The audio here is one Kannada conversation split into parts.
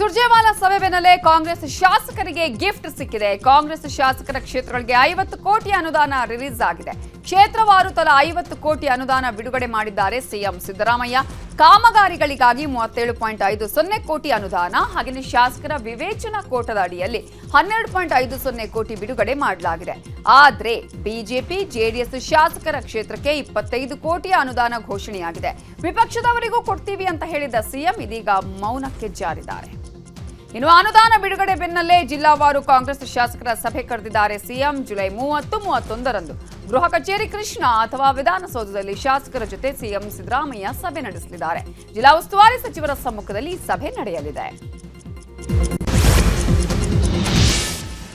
ಸುರ್ಜೇವಾಲಾ ಸಭೆ ಬೆನ್ನಲ್ಲೇ ಕಾಂಗ್ರೆಸ್ ಶಾಸಕರಿಗೆ ಗಿಫ್ಟ್ ಸಿಕ್ಕಿದೆ. ಕಾಂಗ್ರೆಸ್ ಶಾಸಕರ ಕ್ಷೇತ್ರಗಳಿಗೆ ಐವತ್ತು ಕೋಟಿ ಅನುದಾನ ರಿಲೀಸ್ ಆಗಿದೆ. ಕ್ಷೇತ್ರವಾರು ತಲಾ ಐವತ್ತು ಕೋಟಿ ಅನುದಾನ ಬಿಡುಗಡೆ ಮಾಡಿದ್ದಾರೆ ಸಿಎಂ ಸಿದ್ದರಾಮಯ್ಯ. ಕಾಮಗಾರಿಗಳಿಗಾಗಿ ಮೂವತ್ತೇಳು ಪಾಯಿಂಟ್ ಐದು ಸೊನ್ನೆ ಕೋಟಿ ಅನುದಾನ ಹಾಗೆಯೇ ಶಾಸಕರ ವಿವೇಚನಾ ಕೋಟದ ಅಡಿಯಲ್ಲಿ ಹನ್ನೆರಡು ಪಾಯಿಂಟ್ ಐದು ಸೊನ್ನೆ ಕೋಟಿ ಬಿಡುಗಡೆ ಮಾಡಲಾಗಿದೆ. ಆದರೆ ಬಿಜೆಪಿ, ಜೆಡಿಎಸ್ ಶಾಸಕರ ಕ್ಷೇತ್ರಕ್ಕೆ ಇಪ್ಪತ್ತೈದು ಕೋಟಿ ಅನುದಾನ ಘೋಷಣೆಯಾಗಿದೆ. ವಿಪಕ್ಷದವರಿಗೂ ಕೊಡ್ತೀವಿ ಅಂತ ಹೇಳಿದ ಸಿಎಂ ಇದೀಗ ಮೌನಕ್ಕೆ ಜಾರಿದ್ದಾರೆ. ಇನ್ನು ಅನುದಾನ ಬಿಡುಗಡೆ ಬೆನ್ನಲ್ಲೇ ಜಿಲ್ಲಾವಾರು ಕಾಂಗ್ರೆಸ್ ಶಾಸಕರ ಸಭೆ ಕರೆದಿದ್ದಾರೆ. ಸಿಎಂ ಜುಲೈ ಮೂವತ್ತು, ಮೂವತ್ತೊಂದರಂದು ಗೃಹ ಕಚೇರಿ ಕೃಷ್ಣ ಅಥವಾ ವಿಧಾನಸೌಧದಲ್ಲಿ ಶಾಸಕರ ಜೊತೆ ಸಿಎಂ ಸಿದ್ದರಾಮಯ್ಯ ಸಭೆ ನಡೆಸಲಿದ್ದಾರೆ. ಜಿಲ್ಲಾ ಉಸ್ತುವಾರಿ ಸಚಿವರ ಸಮ್ಮುಖದಲ್ಲಿ ಸಭೆ ನಡೆಯಲಿದೆ.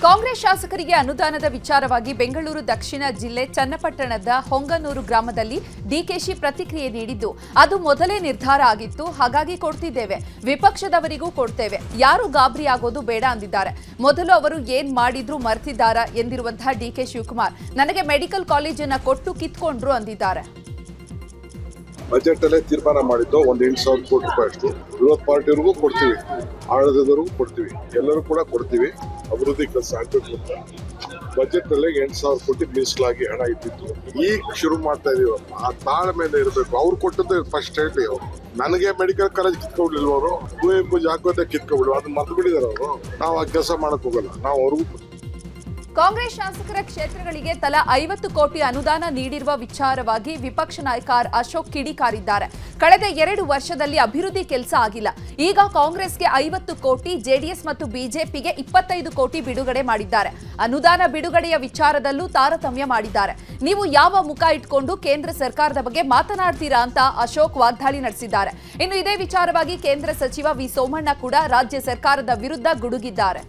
ಕಾಂಗ್ರೆಸ್ ಶಾಸಕರಿಗೆ ಅನುದಾನದ ವಿಚಾರವಾಗಿ ಬೆಂಗಳೂರು ದಕ್ಷಿಣ ಜಿಲ್ಲೆ ಚನ್ನಪಟ್ಟಣದ ಹೊಂಗನೂರು ಗ್ರಾಮದಲ್ಲಿ ಡಿಕೆಶಿ ಪ್ರತಿಕ್ರಿಯೆ ನೀಡಿದ್ದು, ಅದು ಮೊದಲೇ ನಿರ್ಧಾರ ಆಗಿತ್ತು, ಹಾಗಾಗಿ ಕೊಡ್ತಿದ್ದೇವೆ. ವಿಪಕ್ಷದವರಿಗೂ ಕೊಡ್ತೇವೆ. ಯಾರು ಗಾಬರಿ ಆಗೋದು ಬೇಡ ಅಂದಿದ್ದಾರೆ. ಮೊದಲು ಅವರು ಏನ್ ಮಾಡಿದ್ರು ಮರ್ತಿದ್ದಾರಾ ಎಂದಿರುವಂತಹ ಡಿಕೆ ಶಿವಕುಮಾರ್. ನನಗೆ ಮೆಡಿಕಲ್ ಕಾಲೇಜನ್ನ ಕೊಟ್ಟು ಕಿತ್ಕೊಂಡ್ರು ಅಂದಿದ್ದಾರೆ. ಬಜೆಟ್ ಅಲ್ಲೇ ತೀರ್ಮಾನ ಮಾಡಿದ್ದು ಒಂದ್ ಎಂಟು ಸಾವಿರ ಕೋಟಿ ರೂಪಾಯಿ ಅಷ್ಟು ವಿರೋಧ ಪಾರ್ಟಿಯವ್ರಿಗೂ ಕೊಡ್ತೀವಿ. ಆಡಳಿತದವ್ರಿಗೂ ಕೊಡ್ತೀವಿ. ಎಲ್ಲರೂ ಕೂಡ ಕೊಡ್ತೀವಿ. ಅಭಿವೃದ್ಧಿ ಕೆಲಸ ಆಗ್ಬೇಕು ಅಂತ. ಬಜೆಟ್ನಲ್ಲಿ ಎಂಟು ಸಾವಿರ ಕೋಟಿ ಮೀಸಲಾಗಿ ಹಣ ಇದ್ದಿತ್ತು. ಈಗ ಶುರು ಮಾಡ್ತಾ ಆ ಆ ತಾಳ್ಮೆಯಿಂದ ಇರಬೇಕು. ಅವ್ರು ಕೊಟ್ಟದ್ದು ಫಸ್ಟ್ ಹೇಳಿ ಅವರು ನನಗೆ ಮೆಡಿಕಲ್ ಕಾಲೇಜ್ ಕಿತ್ಕೊಂಡಿಲ್ವ ಅವರು ಕುವೆಂಪು ಜಾಗ್ರತೆ ಕಿತ್ಕೊಬಿಡ್ಲು ಅದನ್ನ ಮರ್ತು ಬಿಡಿದಾರೆ ಅವರು. ನಾವು ಆ ಕೆಲಸ ಮಾಡಕ್ ಹೋಗಲ್ಲ. ನಾವು ಅವ್ರಿಗೂ. ಕಾಂಗ್ರೆಸ್ ಶಾಸಕರ ಕ್ಷೇತ್ರಗಳಿಗೆ ತಲಾ ಐವತ್ತು ಕೋಟಿ ಅನುದಾನ ನೀಡಿರುವ ವಿಚಾರವಾಗಿ ವಿಪಕ್ಷ ನಾಯಕ ಅಶೋಕ್ ಕಿಡಿಕಾರಿದ್ದಾರೆ. ಕಳೆದ ಎರಡು ವರ್ಷದಲ್ಲಿ ಅಭಿವೃದ್ಧಿ ಕೆಲಸ ಆಗಿಲ್ಲ. ಈಗ ಕಾಂಗ್ರೆಸ್ಗೆ ಐವತ್ತು ಕೋಟಿ, ಜೆಡಿಎಸ್ ಮತ್ತು ಬಿಜೆಪಿಗೆ ಇಪ್ಪತ್ತೈದು ಕೋಟಿ ಬಿಡುಗಡೆ ಮಾಡಿದ್ದಾರೆ. ಅನುದಾನ ಬಿಡುಗಡೆಯ ವಿಚಾರದಲ್ಲೂ ತಾರತಮ್ಯ ಮಾಡಿದ್ದಾರೆ. ನೀವು ಯಾವ ಮುಖ ಇಟ್ಕೊಂಡು ಕೇಂದ್ರ ಸರ್ಕಾರದ ಬಗ್ಗೆ ಮಾತನಾಡ್ತೀರಾ ಅಂತ ಅಶೋಕ್ ವಾಗ್ದಾಳಿ ನಡೆಸಿದ್ದಾರೆ. ಇನ್ನು ಇದೇ ವಿಚಾರವಾಗಿ ಕೇಂದ್ರ ಸಚಿವ ವಿ ಸೋಮಣ್ಣ ಕೂಡ ರಾಜ್ಯ ಸರ್ಕಾರದ ವಿರುದ್ಧ ಗುಡುಗಿದ್ದಾರೆ.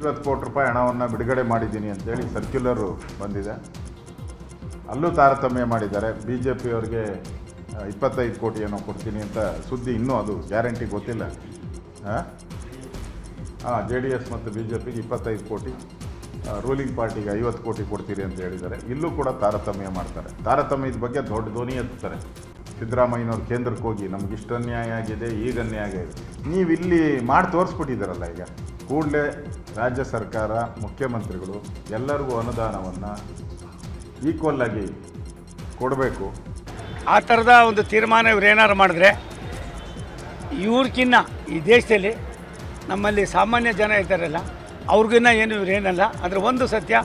ಐವತ್ತು ಕೋಟಿ ರೂಪಾಯಿ ಹಣವನ್ನು ಬಿಡುಗಡೆ ಮಾಡಿದ್ದೀನಿ ಅಂತೇಳಿ ಸರ್ಕ್ಯುಲರು ಬಂದಿದೆ. ಅಲ್ಲೂ ತಾರತಮ್ಯ ಮಾಡಿದ್ದಾರೆ. ಬಿ ಜೆ ಪಿಯವ್ರಿಗೆ ಇಪ್ಪತ್ತೈದು ಕೋಟಿ ಏನೋ ಕೊಡ್ತೀನಿ ಅಂತ ಸುದ್ದಿ ಇನ್ನೂ ಅದು ಗ್ಯಾರಂಟಿ ಗೊತ್ತಿಲ್ಲ. ಹಾಂ ಜೆ ಡಿ ಎಸ್ ಮತ್ತು ಬಿ ಜೆ ಪಿಗೆ ಇಪ್ಪತ್ತೈದು ಕೋಟಿ ರೂಲಿಂಗ್ ಪಾರ್ಟಿಗೆ ಐವತ್ತು ಕೋಟಿ ಕೊಡ್ತೀರಿ ಅಂತ ಹೇಳಿದ್ದಾರೆ. ಇಲ್ಲೂ ಕೂಡ ತಾರತಮ್ಯ ಮಾಡ್ತಾರೆ. ತಾರತಮ್ಯದ ಬಗ್ಗೆ ದೊಡ್ಡ ಧ್ವನಿ ಎತ್ತಾರೆ ಸಿದ್ದರಾಮಯ್ಯನವ್ರು ಕೇಂದ್ರಕ್ಕೆ ಹೋಗಿ ನಮ್ಗೆ ಇಷ್ಟು ಅನ್ಯಾಯ ಆಗಿದೆ, ಈಗ ಅನ್ಯಾಯ ಆಗಿದೆ. ನೀವು ಇಲ್ಲಿ ಮಾಡಿ ತೋರಿಸ್ಬಿಟ್ಟಿದ್ದೀರಲ್ಲ ಈಗ. ಕೂಡಲೇ ರಾಜ್ಯ ಸರ್ಕಾರ ಮುಖ್ಯಮಂತ್ರಿಗಳು ಎಲ್ಲರಿಗೂ ಅನುದಾನವನ್ನು ಈಕ್ವಲ್ ಆಗಿ ಕೊಡಬೇಕು. ಆ ಥರದ ಒಂದು ತೀರ್ಮಾನ ಇವ್ರು ಏನಾರು ಮಾಡಿದ್ರೆ ಇವ್ರಿಗಿನ್ನ ಈ ದೇಶದಲ್ಲಿ ನಮ್ಮಲ್ಲಿ ಸಾಮಾನ್ಯ ಜನ ಇದ್ದಾರಲ್ಲ ಅವ್ರಿಗಿನ್ನ ಏನು ಇವ್ರೇನಲ್ಲ ಅಂದರೆ ಆದರೆ ಒಂದು ಸತ್ಯ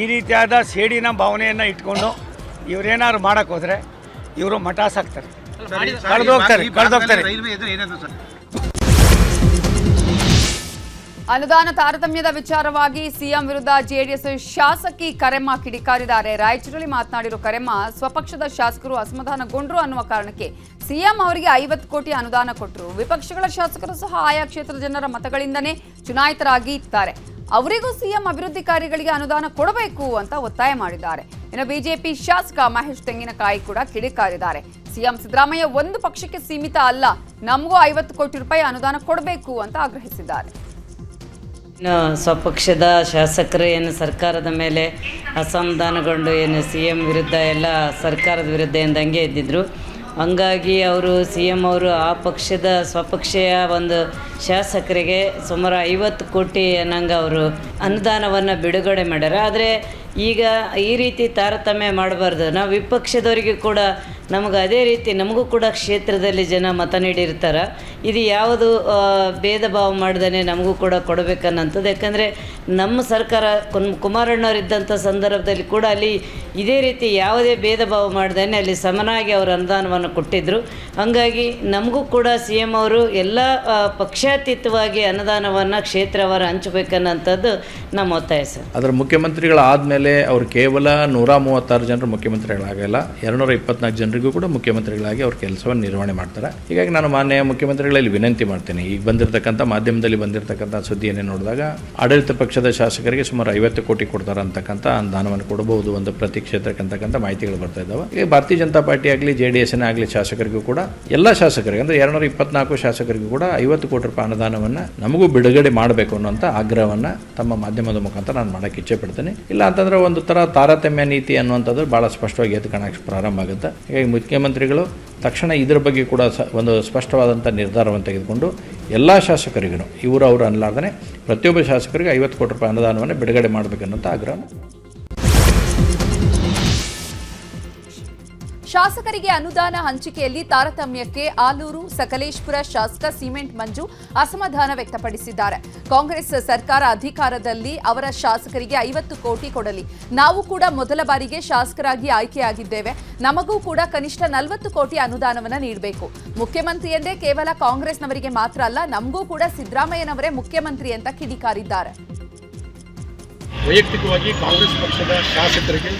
ಈ ರೀತಿಯಾದ ಸೇಡಿನ ಭಾವನೆಯನ್ನು ಇಟ್ಕೊಂಡು ಇವರೇನಾದ್ರು ಮಾಡೋಕ್ಕೆ ಹೋದರೆ ಇವರು ಮಠಾಸಾಕ್ತಾರೆ ಕಳೆದೋಗ್ತಾರೆ ಕಳೆದೋಗ್ತಾರೆ. ಅನುದಾನ ತಾರತಮ್ಯದ ವಿಚಾರವಾಗಿ ಸಿಎಂ ವಿರುದ್ಧ ಜೆಡಿಎಸ್ ಶಾಸಕಿ ಕರೆಮ್ಮ ಕಿಡಿಕಾರಿದ್ದಾರೆ. ರಾಯಚೂರಲ್ಲಿ ಮಾತನಾಡಿರೋ ಕರೆಮ್ಮ, ಸ್ವಪಕ್ಷದ ಶಾಸಕರು ಅಸಮಾಧಾನಗೊಂಡ್ರು ಅನ್ನುವ ಕಾರಣಕ್ಕೆ ಸಿಎಂ ಅವರಿಗೆ ಐವತ್ತು ಕೋಟಿ ಅನುದಾನ ಕೊಟ್ಟರು ವಿಪಕ್ಷಗಳ ಶಾಸಕರು ಸಹ ಆಯಾ ಕ್ಷೇತ್ರದ ಜನರ ಮತಗಳಿಂದನೇ ಚುನಾಯಿತರಾಗಿ ಇದ್ದಾರೆ. ಅವರಿಗೂ ಸಿಎಂ ಅಭಿವೃದ್ಧಿ ಕಾರ್ಯಗಳಿಗೆ ಅನುದಾನ ಕೊಡಬೇಕು ಅಂತ ಒತ್ತಾಯ ಮಾಡಿದ್ದಾರೆ. ಇನ್ನು ಬಿಜೆಪಿ ಶಾಸಕ ಮಹೇಶ್ ತೆಂಗಿನಕಾಯಿ ಕೂಡ ಕಿಡಿಕಾರಿದ್ದಾರೆ. ಸಿಎಂ ಸಿದ್ದರಾಮಯ್ಯ ಒಂದು ಪಕ್ಷಕ್ಕೆ ಸೀಮಿತ ಅಲ್ಲ, ನಮಗೂ ಐವತ್ತು ಕೋಟಿ ರೂಪಾಯಿ ಅನುದಾನ ಕೊಡಬೇಕು ಅಂತ ಆಗ್ರಹಿಸಿದ್ದಾರೆ. ಸ್ವಪಕ್ಷದ ಶಾಸಕರು ಏನು ಸರ್ಕಾರದ ಮೇಲೆ ಅಸಮಾಧಾನಗೊಂಡು ಏನು ಸಿ ಎಂ ವಿರುದ್ಧ ಎಲ್ಲ ಸರ್ಕಾರದ ವಿರುದ್ಧ ಎಂದಂಗೆ ಇದ್ದಿದ್ರು ಹಂಗಾಗಿ ಅವರು ಸಿ ಎಂ ಅವರು ಆ ಪಕ್ಷದ ಸ್ವಪಕ್ಷೀಯ ಒಂದು ಶಾಸಕರಿಗೆ ಸುಮಾರು ಐವತ್ತು ಕೋಟಿ ಅನ್ನಂಗೆ ಅವರು ಅನುದಾನವನ್ನು ಬಿಡುಗಡೆ ಮಾಡ್ಯಾರ. ಆದರೆ ಈಗ ಈ ರೀತಿ ತಾರತಮ್ಯ ಮಾಡಬಾರ್ದು. ನಾವು ವಿಪಕ್ಷದವರಿಗೆ ಕೂಡ ನಮಗೆ ಅದೇ ರೀತಿ ನಮಗೂ ಕೂಡ ಕ್ಷೇತ್ರದಲ್ಲಿ ಜನ ಮತ ನೀಡಿರ್ತಾರೆ. ಇದು ಯಾವುದು ಭೇದ ಭಾವ ಮಾಡ್ದೇ ನಮಗೂ ಕೂಡ ಕೊಡಬೇಕನ್ನಂಥದ್ದು ಯಾಕಂದರೆ ನಮ್ಮ ಸರ್ಕಾರ ಕುಮಾರಣ್ಣವರಿದ್ದಂಥ ಸಂದರ್ಭದಲ್ಲಿ ಕೂಡ ಅಲ್ಲಿ ಇದೇ ರೀತಿ ಯಾವುದೇ ಭೇದ ಭಾವ ಮಾಡ್ದೇ ಅಲ್ಲಿ ಸಮನಾಗಿ ಅವರು ಅನುದಾನವನ್ನು ಕೊಟ್ಟಿದ್ದರು ಹಾಗಾಗಿ ನಮಗೂ ಕೂಡ ಸಿ ಎಂ ಅವರು ಎಲ್ಲ ಪಕ್ಷಾತೀತವಾಗಿ ಅನುದಾನವನ್ನು ಕ್ಷೇತ್ರವಾರ ಹಂಚಬೇಕನ್ನಂಥದ್ದು ನಮ್ಮ ಒತ್ತಾಯ ಸರ್. ಅದರ ಮುಖ್ಯಮಂತ್ರಿಗಳಾದಮೇಲೆ ಅವರು ಕೇವಲ ನೂರ ಮೂವತ್ತಾರು ಜನರು ಮುಖ್ಯಮಂತ್ರಿಗಳಾಗಲ್ಲ, ಎರಡುನೂರ ಇಪ್ಪತ್ನಾಲ್ಕು ಜನರಿಗೂ ಕೂಡ ಮುಖ್ಯಮಂತ್ರಿಗಳಾಗಿ ಅವ್ರ ಕೆಲಸವನ್ನು ನಿರ್ವಹಣೆ ಮಾಡ್ತಾರೆ. ಹೀಗಾಗಿ ನಾನು ಮಾನ್ಯ ಮುಖ್ಯಮಂತ್ರಿಗಳಲ್ಲಿ ವಿನಂತಿ ಮಾಡ್ತೇನೆ. ಈಗ ಬಂದಿರತಕ್ಕಂಥ ಮಾಧ್ಯಮದಲ್ಲಿ ಬಂದಿರತಕ್ಕಂಥ ಸುದ್ದಿಯನ್ನು ನೋಡಿದಾಗ ಆಡಳಿತ ಪಕ್ಷದ ಶಾಸಕರಿಗೆ ಸುಮಾರು ಐವತ್ತು ಕೋಟಿ ಕೊಡ್ತಾರೆ ಅಂತಕ್ಕಂಥ ಅನುದಾನವನ್ನು ಕೊಡಬಹುದು ಒಂದು ಪ್ರತಿ ಕ್ಷೇತ್ರಕ್ಕೆ ಮಾಹಿತಿಗಳು ಬರ್ತಾ ಇದ್ದಾವೆ. ಈಗ ಭಾರತೀಯ ಜನತಾ ಪಾರ್ಟಿ ಆಗಲಿ, ಜೆ ಡಿ ಎಸ್ನೇ ಆಗಲಿ ಶಾಸಕರಿಗೂ ಕೂಡ, ಎಲ್ಲ ಶಾಸಕರಿಗೆ, ಅಂದರೆ ಎರಡುನೂರ ಇಪ್ಪತ್ನಾಲ್ಕು ಶಾಸಕರಿಗೂ ಕೂಡ ಐವತ್ತು ಕೋಟಿ ರೂಪಾಯಿ ಅನುದಾನವನ್ನು ನಮಗೂ ಬಿಡುಗಡೆ ಮಾಡಬೇಕು ಅನ್ನೋಂಥ ಆಗ್ರಹವನ್ನು ತಮ್ಮ ಮಾಧ್ಯಮದ ಮುಖಾಂತರ ನಾನು ಮಾಡೋಕ್ಕೆ ಇಚ್ಛೆ ಪಡ್ತೇನೆ. ಇಲ್ಲ ಅಂತಂದ್ರೆ ಒಂದು ಥರ ತಾರತಮ್ಯ ನೀತಿ ಅನ್ನುವಂಥದ್ದು ಭಾಳ ಸ್ಪಷ್ಟವಾಗಿ ಎದ್ದು ಕಾಣಕ್ಕೆ ಪ್ರಾರಂಭ ಆಗುತ್ತೆ. ಹೀಗಾಗಿ ಮುಖ್ಯಮಂತ್ರಿಗಳು, ತಕ್ಷಣ ಇದರ ಬಗ್ಗೆ ಕೂಡ ಸ, ಒಂದು ಸ್ಪಷ್ಟವಾದಂಥ ನಿರ್ಧಾರವನ್ನು ತೆಗೆದುಕೊಂಡು ಎಲ್ಲ ಶಾಸಕರಿಗೂ ಇವರು ಅವರು ಅನ್ನಲಾರ್ದೇ ಪ್ರತಿಯೊಬ್ಬ ಶಾಸಕರಿಗೆ ಐವತ್ತು ಕೋಟಿ ರೂಪಾಯಿ ಅನುದಾನವನ್ನು ಬಿಡುಗಡೆ ಮಾಡಬೇಕನ್ನೋಂಥ ಆಗ್ರಹ. ಶಾಸಕರಿಗೆ ಅನುದಾನ ಹಂಚಿಕೆಯಲ್ಲಿ ತಾರತಮ್ಯಕ್ಕೆ ಆಲೂರು, ಸಕಲೇಶ್ಪುರ ಶಾಸಕ ಸಿಮೆಂಟ್ ಮಂಜು ಅಸಮಾಧಾನ ವ್ಯಕ್ತಪಡಿಸಿದ್ದಾರೆ. ಕಾಂಗ್ರೆಸ್ ಸರ್ಕಾರ ಅಧಿಕಾರದಲ್ಲಿ ಅವರ ಶಾಸಕರಿಗೆ ಐವತ್ತು ಕೋಟಿ ಕೊಡಲಿ. ನಾವು ಕೂಡ ಮೊದಲ ಬಾರಿಗೆ ಶಾಸಕರಾಗಿ ಆಯ್ಕೆಯಾಗಿದ್ದೇವೆ. ನಮಗೂ ಕೂಡ ಕನಿಷ್ಠ ನಲವತ್ತು ಕೋಟಿ ಅನುದಾನವನ್ನು ನೀಡಬೇಕು. ಮುಖ್ಯಮಂತ್ರಿ ಎಂದೇ ಕೇವಲ ಕಾಂಗ್ರೆಸ್ನವರಿಗೆ ಮಾತ್ರ ಅಲ್ಲ, ನಮಗೂ ಕೂಡ ಸಿದ್ದರಾಮಯ್ಯನವರೇ ಮುಖ್ಯಮಂತ್ರಿ ಅಂತ ಕಿಡಿಕಾರಿದ್ದಾರೆ. ವೈಯಕ್ತಿಕವಾಗಿ ಕಾಂಗ್ರೆಸ್ ಪಕ್ಷದ ಶಾಸಕರಿಗೆ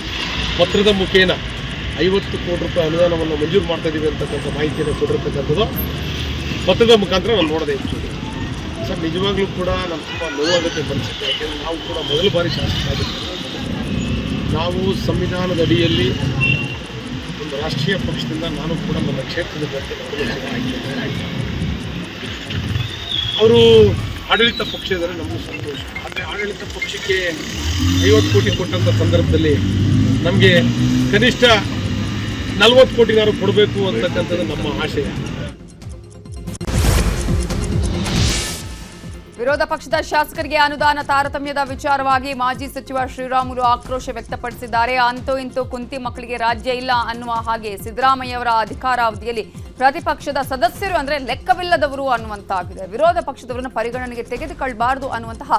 ಪತ್ರದ ಮುಖೇನ ಐವತ್ತು ಕೋಟಿ ರೂಪಾಯಿ ಅನುದಾನವನ್ನು ಮಂಜೂರು ಮಾಡ್ತಾ ಇದ್ದೀವಿ ಅಂತಕ್ಕಂಥ ಮಾಹಿತಿಯನ್ನು ಕೊಟ್ಟಿರ್ತಕ್ಕಂಥದ್ದು. ಪತ್ರದ ಮುಖಾಂತರ ನಾನು ನೋಡದೆ ಇರ್ತೀವಿ ಸರ್, ನಿಜವಾಗ್ಲೂ ಕೂಡ ನಾನು ತುಂಬ ನೋವಾಗುತ್ತೆ ಪರಿಸ್ಥಿತಿ ಯಾಕೆಂದರೆ ನಾವು ಕೂಡ ಮೊದಲ ಬಾರಿ ಶಾಸಕರಾಗಿರ್ತೀವಿ ನಾವು ಸಂವಿಧಾನದ ಅಡಿಯಲ್ಲಿ ಒಂದು ರಾಷ್ಟ್ರೀಯ ಪಕ್ಷದಿಂದ ನಾನು ಕೂಡ ನನ್ನ ಕ್ಷೇತ್ರದ ಬಗ್ಗೆ ಅವರು ಆಡಳಿತ ಪಕ್ಷ ಇದ್ದಾರೆ, ನಮಗೂ ಸಂತೋಷ. ಆದರೆ ಆಡಳಿತ ಪಕ್ಷಕ್ಕೆ ಐವತ್ತು ಕೋಟಿ ಕೊಟ್ಟಂಥ ಸಂದರ್ಭದಲ್ಲಿ ನಮಗೆ ಕನಿಷ್ಠ ನಲ್ವತ್ತು ಕೋಟಿಗಾರು ಕೊಡಬೇಕು ಅಂತಕ್ಕಂಥದ್ದು ನಮ್ಮ ಆಶಯ. ವಿರೋಧ ಪಕ್ಷದ ಶಾಸಕರಿಗೆ ಅನುದಾನ ತಾರತಮ್ಯದ ವಿಚಾರವಾಗಿ ಮಾಜಿ ಸಚಿವ ಶ್ರೀರಾಮುಲು ಆಕ್ರೋಶ ವ್ಯಕ್ತಪಡಿಸಿದ್ದಾರೆ. ಅಂತೂ ಇಂತೂ ಕುಂತಿ ಮಕ್ಕಳಿಗೆ ರಾಜ್ಯ ಇಲ್ಲ ಅನ್ನುವ ಹಾಗೆ ಸಿದ್ದರಾಮಯ್ಯವರ ಅಧಿಕಾರಾವಧಿಯಲ್ಲಿ ಪ್ರತಿಪಕ್ಷದ ಸದಸ್ಯರು ಅಂದ್ರೆ ಲೆಕ್ಕವಿಲ್ಲದವರು ಅನ್ನುವಂತಾಗಿದೆ. ವಿರೋಧ ಪಕ್ಷದವರನ್ನ ಪರಿಗಣನೆಗೆ ತೆಗೆದುಕೊಳ್ಳಬಾರದು ಅನ್ನುವಂತಹ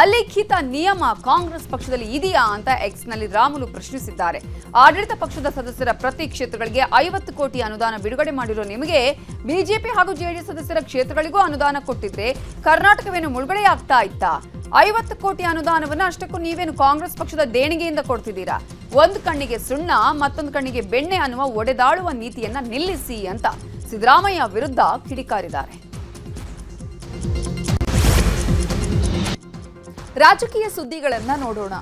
ಅಲಿಖಿತ ನಿಯಮ ಕಾಂಗ್ರೆಸ್ ಪಕ್ಷದಲ್ಲಿ ಇದೆಯಾ ಅಂತ ಎಕ್ಸ್ನಲ್ಲಿ ರಾಮುಲು ಪ್ರಶ್ನಿಸಿದ್ದಾರೆ. ಆಡಳಿತ ಪಕ್ಷದ ಸದಸ್ಯರ ಪ್ರತಿ ಕ್ಷೇತ್ರಗಳಿಗೆ ಐವತ್ತು ಕೋಟಿ ಅನುದಾನ ಬಿಡುಗಡೆ ಮಾಡಿರೋ ನಿಮಗೆ ಬಿಜೆಪಿ ಹಾಗೂ ಜೆಡಿಎಸ್ ಸದಸ್ಯರ ಕ್ಷೇತ್ರಗಳಿಗೂ ಅನುದಾನ ಕೊಟ್ಟಿದ್ರೆ ಕರ್ನಾಟಕವೇನು ಮುಳುಗಡೆಯಾಗ್ತಾ ಇತ್ತಾ? ಐವತ್ತು ಕೋಟಿ ಅನುದಾನವನ್ನು ಅಷ್ಟಕ್ಕೂ ನೀವೇನು ಕಾಂಗ್ರೆಸ್ ಪಕ್ಷದ ದೇಣಿಗೆಯಿಂದ ಕೊಡ್ತಿದ್ದೀರಾ? ಒಂದು ಕಣ್ಣಿಗೆ ಸುಣ್ಣ, ಮತ್ತೊಂದು ಕಣ್ಣಿಗೆ ಬೆಣ್ಣೆ ಅನ್ನುವ ಒಡೆದಾಳುವ ನೀತಿಯನ್ನ ನಿಲ್ಲಿಸಿ ಅಂತ ಸಿದ್ದರಾಮಯ್ಯ ವಿರುದ್ಧ ಕಿಡಿಕಾರಿದ್ದಾರೆ. ರಾಜಕೀಯ ಸುದ್ದಿಗಳನ್ನ ನೋಡೋಣ.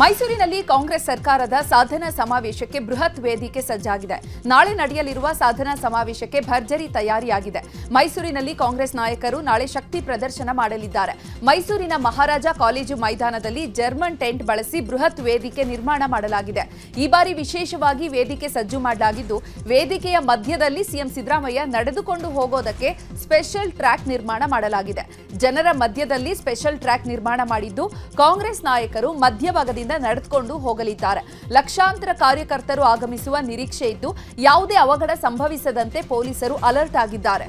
ಮೈಸೂರಿನಲ್ಲಿ ಕಾಂಗ್ರೆಸ್ ಸರ್ಕಾರದ ಸಾಧನಾ ಸಮಾವೇಶಕ್ಕೆ ಬೃಹತ್ ವೇದಿಕೆ ಸಜ್ಜಾಗಿದೆ. ನಾಳೆ ನಡೆಯಲಿರುವ ಸಾಧನಾ ಸಮಾವೇಶಕ್ಕೆ ಭರ್ಜರಿ ತಯಾರಿಯಾಗಿದೆ. ಮೈಸೂರಿನಲ್ಲಿ ಕಾಂಗ್ರೆಸ್ ನಾಯಕರು ನಾಳೆ ಶಕ್ತಿ ಪ್ರದರ್ಶನ ಮಾಡಲಿದ್ದಾರೆ. ಮೈಸೂರಿನ ಮಹಾರಾಜ ಕಾಲೇಜು ಮೈದಾನದಲ್ಲಿ ಜರ್ಮನ್ ಟೆಂಟ್ ಬಳಸಿ ಬೃಹತ್ ವೇದಿಕೆ ನಿರ್ಮಾಣ ಮಾಡಲಾಗಿದೆ. ಈ ಬಾರಿ ವಿಶೇಷವಾಗಿ ವೇದಿಕೆ ಸಜ್ಜು ಮಾಡಲಾಗಿದ್ದು, ವೇದಿಕೆಯ ಮಧ್ಯದಲ್ಲಿ ಸಿಎಂ ಸಿದ್ದರಾಮಯ್ಯ ನಡೆದುಕೊಂಡು ಹೋಗೋದಕ್ಕೆ ಸ್ಪೆಷಲ್ ಟ್ರ್ಯಾಕ್ ನಿರ್ಮಾಣ ಮಾಡಲಾಗಿದೆ. ಜನರ ಮಧ್ಯದಲ್ಲಿ ಸ್ಪೆಷಲ್ ಟ್ರ್ಯಾಕ್ ನಿರ್ಮಾಣ ಮಾಡಿದ್ದು, ಕಾಂಗ್ರೆಸ್ ನಾಯಕರು ಮಧ್ಯಭಾಗದಿಂದ ನಡೆದುಕೊಂಡು ಹೋಗಲಿದ್ದಾರೆ. ಲಕ್ಷಾಂತರ ಕಾರ್ಯಕರ್ತರು ಆಗಮಿಸುವ ನಿರೀಕ್ಷೆ ಇದ್ದು ಯಾವುದೇ ಅವಘಡ ಸಂಭವಿಸದಂತೆ ಪೊಲೀಸರು ಅಲರ್ಟ್ ಆಗಿದ್ದಾರೆ.